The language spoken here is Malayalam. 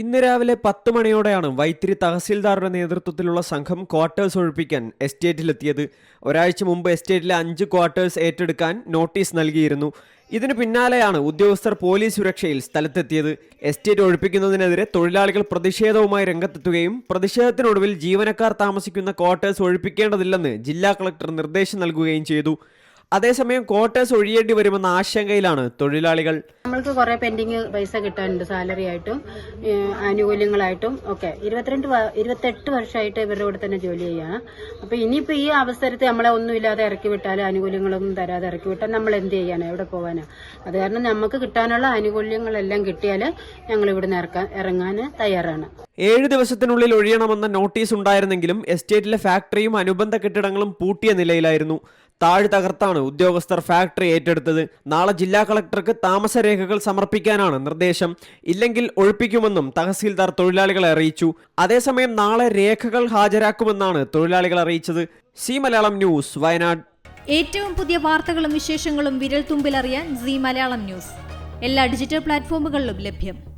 ഇന്ന് രാവിലെ പത്ത് മണിയോടെയാണ് വൈത്തിരി തഹസീൽദാറുടെ നേതൃത്വത്തിലുള്ള സംഘം ക്വാർട്ടേഴ്സ് ഒഴിപ്പിക്കാൻ എസ്റ്റേറ്റിലെത്തിയത്. ഒരാഴ്ച മുമ്പ് എസ്റ്റേറ്റിലെ അഞ്ച് ക്വാർട്ടേഴ്സ് ഏറ്റെടുക്കാൻ നോട്ടീസ് നൽകിയിരുന്നു. ഇതിനു പിന്നാലെയാണ് ഉദ്യോഗസ്ഥർ പോലീസ് സുരക്ഷയിൽ സ്ഥലത്തെത്തിയത്. എസ്റ്റേറ്റ് ഒഴിപ്പിക്കുന്നതിനെതിരെ തൊഴിലാളികൾ പ്രതിഷേധവുമായി രംഗത്തെത്തുകയും പ്രതിഷേധത്തിനൊടുവിൽ ജീവനക്കാർ താമസിക്കുന്ന ക്വാർട്ടേഴ്സ് ഒഴിപ്പിക്കേണ്ടതില്ലെന്ന് ജില്ലാ കളക്ടർ നിർദ്ദേശം നൽകുകയും ചെയ്തു. അതേസമയം ക്വാർട്ടേഴ്സ് ഒഴിയേണ്ടി വരുമെന്ന ആശങ്കയിലാണ് തൊഴിലാളികൾ. നമ്മൾക്ക് കുറെ പെൻഡിങ് പൈസ കിട്ടാനുണ്ട് സാലറി ആയിട്ടും ആനുകൂല്യങ്ങളായിട്ടും ഒക്കെ. ഇരുപത്തിരണ്ട് ഇരുപത്തെട്ട് വർഷമായിട്ട് ഇവരുടെ കൂടെ തന്നെ ജോലി ചെയ്യാണ് അപ്പൊ ഇനിയിപ്പോ ഈ അവസരത്തെ നമ്മളെ ഒന്നും ഇല്ലാതെ ഇറക്കി വിട്ടാൽ ആനുകൂല്യങ്ങളൊന്നും തരാതെ ഇറക്കി വിട്ടാൽ നമ്മൾ എന്ത് ചെയ്യാനാണ് എവിടെ പോകാനാ അത് കാരണം നമുക്ക് കിട്ടാനുള്ള ആനുകൂല്യങ്ങളെല്ലാം കിട്ടിയാൽ ഞങ്ങൾ ഇവിടുന്ന് ഇറക്കാൻ ഇറങ്ങാൻ തയ്യാറാണ്. ഏഴ് ദിവസത്തിനുള്ളിൽ ഒഴിയണമെന്ന നോട്ടീസ് ഉണ്ടായിരുന്നെങ്കിലും എസ്റ്റേറ്റിലെ ഫാക്ടറിയും അനുബന്ധ കെട്ടിടങ്ങളും പൂട്ടിയ നിലയിലായിരുന്നു. താഴ് തകർത്താണ് ഉദ്യോഗസ്ഥർ ഫാക്ടറി ഏറ്റെടുത്തത്. നാളെ ജില്ലാ കളക്ടർക്ക് താമസരേഖകൾ സമർപ്പിക്കാനാണ് നിർദ്ദേശം. ഇല്ലെങ്കിൽ ഒഴിപ്പിക്കുമെന്നും തഹസീൽദാർ തൊഴിലാളികളെ അറിയിച്ചു. അതേസമയം നാളെ രേഖകൾ ഹാജരാക്കുമെന്നാണ് തൊഴിലാളികൾ അറിയിച്ചത്. സി മലയാളം ന്യൂസ് വയനാട്. ഏറ്റവും പുതിയ വാർത്തകളും വിശേഷങ്ങളും വിരൽ തുമ്പിലറിയാൻ സി മലയാളം ന്യൂസ്. എല്ലാ ഡിജിറ്റൽ പ്ലാറ്റ്ഫോമുകളിലും ലഭ്യം.